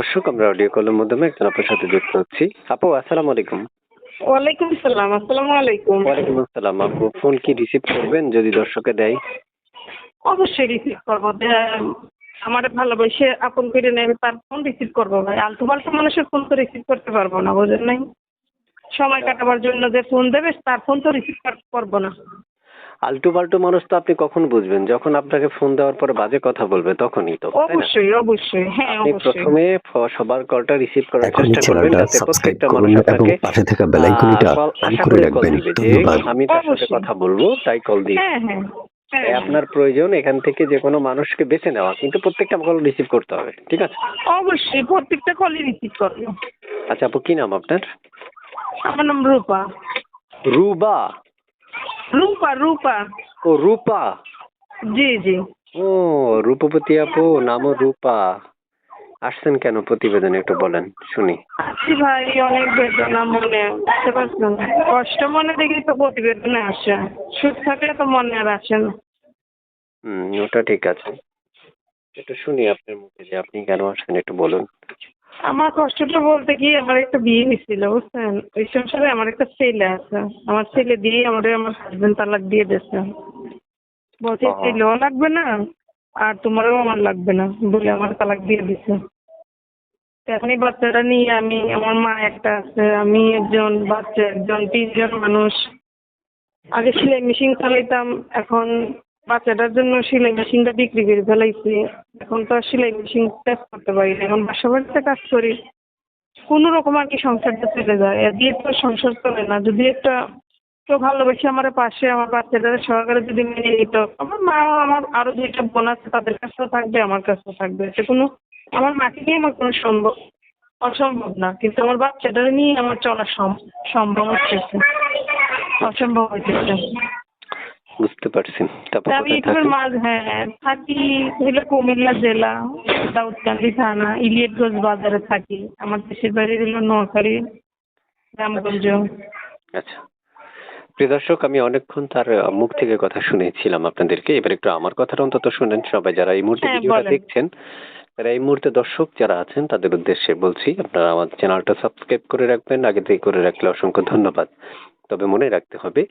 দর্শক আমরা অডিও কলের মাধ্যমে একজন আপনার সাথে যুক্ত হচ্ছি। আপু আসসালামু আলাইকুম। ওয়ালাইকুম সালাম আসসালামু আলাইকুম। ওয়ালাইকুম আসসালাম আপু। ফোন কি রিসিভ করবেন যদি দর্শকে দেয়? অবশ্যই রিসিভ করব। আমার ভালোবাসে আপন করে নেবে তার ফোন রিসিভ করব ভাই। আলতু পাল্টু মানুষের ফোন তো রিসিভ করতে পারব না বুঝেন নাই? সময় কাটাবার জন্য যে ফোন দেবে তার ফোন তো রিসিভ করব না। আলটু পাল্টু মানুষ তো আপনি কখন বুঝবেন? যখন আপনাকে ফোন দেওয়ার পরে বাজে কথা বলবে তখনই তো অবশ্যই অবশ্যই। হ্যাঁ আপনি প্রথমে সবার কলটা রিসিভ করার চেষ্টা করবেন যাতে প্রত্যেকটা মানুষ আপনাকে পাশে থাকা বেল আইকনটা অন করে রাখবেন। ধন্যবাদ। আমি তার সাথে কথা বলব তাই কল দিই হ্যাঁ হ্যাঁ হ্যাঁ আপনার প্রয়োজন এখান থেকে যে কোনো মানুষকে বেছে নেওয়া কিন্তু প্রত্যেকটা কল রিসিভ করতে হবে ঠিক আছে? অবশ্যই প্রত্যেকটা কলই রিসিভ করব। আচ্ছা আপু কি নাম আপনার? আমার নাম রূপা। রুবা রূপা রূপা ও রূপা জি জি. ও রূপবতী আপু নামও রূপা আসছেন কেন প্রতিবেদনে একটু বলেন শুনি ভাই অনেক বেদনা মনে বুঝতে পারছেন কষ্ট মনে দেখি তো প্রতিবেদনে আসে সুখ থাকলে তো মনে আর আসে না হুম ওটা ঠিক আছে একটু শুনি আপনার মুখে যে আপনি কেন আসছেন একটু বলুন আমার কষ্টটা বলতে কি আমার একটা বিয়ে হয়েছিল বুঝছেন? ওই সংসারে আমার একটা ছেলে আছে। আমার ছেলে দিয়ে আমার আমার হাজবেন্ড তালাক দিয়ে দিয়েছে। বলছে ছেলেও লাগবে না আর তোমারও আমার লাগবে না বলে আমার তালাক দিয়ে দিছে এখন এই বাচ্চাটা নিয়ে আমি আমার মা একটা আছে আমি একজন বাচ্চা একজন তিনজন মানুষ। আগে সেলাই মেশিন চালাইতাম এখন বাচ্চাটার জন্য সেলাই মেশিনটা বিক্রি করে ফেলাইছি। এখন তো আর সেলাই মেশিন কাজ করতে পারি না। এখন বাসা বাড়িতে কাজ করি। কোনো রকম আর কি সংসারটা চলে যায়। এ দিয়ে তো সংসার চলে না, যদি একটা কেউ ভালোবেসে আমার পাশে আমার বাচ্চাটার সহকারে যদি মেনে নিত, আমার মা, আমার আরও দুইটা বোন আছে, তাদের কাছেও থাকবে, আমার কাছেও থাকবে। সে কোনো, আমার মাকে নিয়ে আমার কোনো সম্ভব, অসম্ভব না। কিন্তু আমার বাচ্চাটা নিয়ে আমার চলা সম- সম্ভব হচ্ছে। অসম্ভব হচ্ছে বুঝতে পারছি। তারপর হ্যাঁ থাকি হলো কুমিল্লা জেলা দাউদকান্দি থানা ইলিয়েটগঞ্জ বাজারে থাকি। আমার দেশের বাড়ি হলো নোয়াখালী রামগঞ্জ। আচ্ছা। প্রিয় দর্শক আমি অনেকক্ষণ তার মুখ থেকে কথা শুনেছিলাম আপনাদেরকে। এবার একটু আমার কথাটা অন্তত শুনেন। সবাই যারা এই মুহূর্তে হ্যাঁ, ভিডিওটা দেখছেন তারা এই মুহূর্তে দর্শক যারা আছেন তাদের উদ্দেশ্যে বলছি আপনারা আমার চ্যানেলটা সাবস্ক্রাইব করে রাখবেন। আগে থেকে করে রাখলে অসংখ্য ধন্যবাদ। তবে মনে রাখতে হবে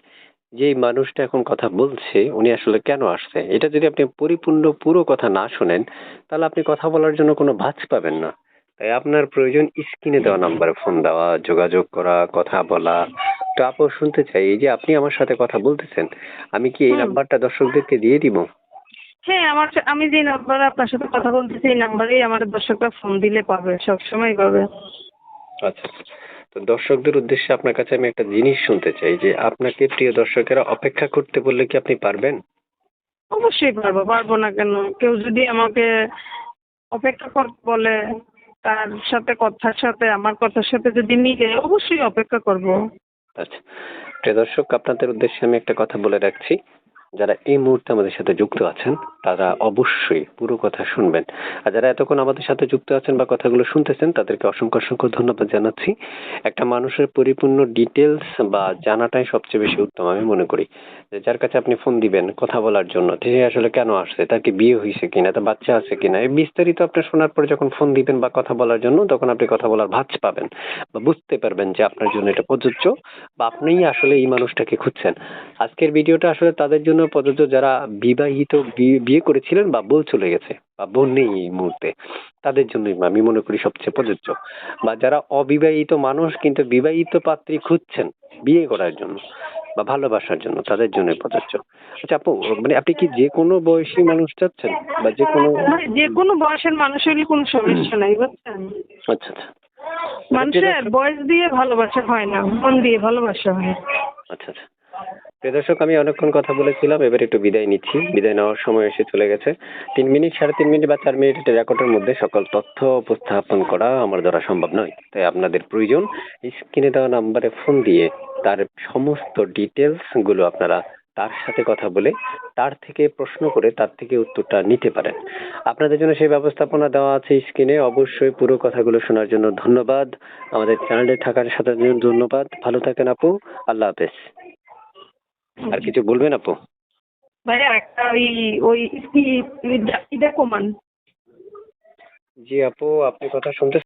যে মানুষটা এখন কথা বলছে উনি আসলে কেন আসছে? এটা যদি আপনি পরিপূর্ণ পুরো কথা না শোনেন তাহলে আপনি কথা বলার জন্য কোনো ভাজ পাবেন না। তাই আপনার প্রয়োজন স্ক্রিনে দেওয়া নাম্বারে ফোন দেওয়া যোগাযোগ করা কথা বলা। তো আপু শুনতে চাই এই যে আপনি আমার সাথে কথা বলতেছেন আমি কি এই হুম। নাম্বারটা দর্শকদেরকে দিয়ে দিব? হ্যাঁ আমার সা- আমি যে নাম্বারে আপনার সাথে কথা বলতেছি এই নাম্বারেই আমার দর্শকরা ফোন দিলে পাবে সবসময় পাবে। আচ্ছা। তো দর্শকদের উদ্দেশ্যে আপনার কাছে আমি একটা জিনিস শুনতে চাই যে আপনাকে প্রিয় দর্শকেরা অপেক্ষা করতে বললে কি আপনি পারবেন? অবশ্যই পারব পারব না কেন? কেউ যদি আমাকে অপেক্ষা করতে বলে তার সাথে কথার সাথে আমার কথার সাথে যদি মিলে অবশ্যই অপেক্ষা করব। আচ্ছা। প্রিয় দর্শক আপনাদের উদ্দেশ্যে আমি একটা কথা বলে রাখছি। যারা এই মুহূর্তে আমাদের সাথে যুক্ত আছেন, তারা অবশ্যই পুরো কথা শুনবেন। আর যারা এতক্ষণ আমাদের সাথে যুক্ত আছেন বা কথাগুলো শুনতেছেন, তাদেরকে অসংখ্য অসংখ্য ধন্যবাদ জানাচ্ছি। একটা মানুষের পরিপূর্ণ ডিটেলস বা জানাটাই সবচেয়ে বেশি উত্তম, আমি মনে করি। যার কাছে আপনি ফোন দিবেন কথা বলার জন্য সে আসলে কেন আসছে, তার কি বিয়ে হয়েছে কিনা, তার বাচ্চা আছে কিনা, এই বিস্তারিত আপনি শোনার পরে যখন ফোন দিবেন বা কথা বলার জন্য, তখন আপনি কথা বলার ভাজ পাবেন বা বুঝতে পারবেন যে আপনার জন্য এটা প্রযোজ্য বা আপনিই আসলে এই মানুষটাকে খুঁজছেন। আজকের ভিডিওটা আসলে তাদের জন্য প্রযোজ্য যারা বিবাহিত বিয়ে করেছিলেন বা বউ চলে গেছে বা বোন নেই এই মুহূর্তে তাদের জন্যই আমি মনে করি সবচেয়ে প্রযোজ্য। বা যারা অবিবাহিত মানুষ কিন্তু বিবাহিত পাত্রী খুঁজছেন বিয়ে করার জন্য বা ভালোবাসার জন্য তাদের জন্য প্রযোজ্য। আচ্ছা আপু মানে আপনি কি যে কোনো বয়সী মানুষ চাচ্ছেন বা যে কোনো মানে যে কোনো বয়সের মানুষেরই কোনো সমস্যা নাই বুঝছেন? আচ্ছা আচ্ছা। মানুষের বয়স দিয়ে ভালোবাসা হয় না মন দিয়ে ভালোবাসা হয়। আচ্ছা আচ্ছা। দর্শক, আমি অনেকক্ষণ কথা বলেছিলাম, এবার একটু বিদায় নিচ্ছি। বিদায় নেওয়ার সময় এসে চলে গেছে। তিন মিনিট, সাড়ে তিন মিনিট বা চার মিনিট রেকর্ডের মধ্যে সকল তথ্য উপস্থাপন করা আমার দ্বারা সম্ভব নয়। তাই আপনাদের প্রয়োজন, স্ক্রিনে দেওয়া নাম্বারে ফোন দিয়ে তার সমস্ত ডিটেলসগুলো আপনারা তার সাথে কথা বলে, তার থেকে প্রশ্ন করে তার থেকে উত্তরটা নিতে পারেন। আপনাদের জন্য সেই ব্যবস্থাপনা দেওয়া আছে স্ক্রিনে। অবশ্যই পুরো কথাগুলো শোনার জন্য ধন্যবাদ। আমাদের চ্যানেলে থাকার সাথে ধন্যবাদ। ভালো থাকেন আপু। আল্লাহ হাফেজ। আর কিছু বলবেন আপু? ভাইয়া একটা ওই ওই কি ইদা কমান জি আপু আপনি কথা শুনতে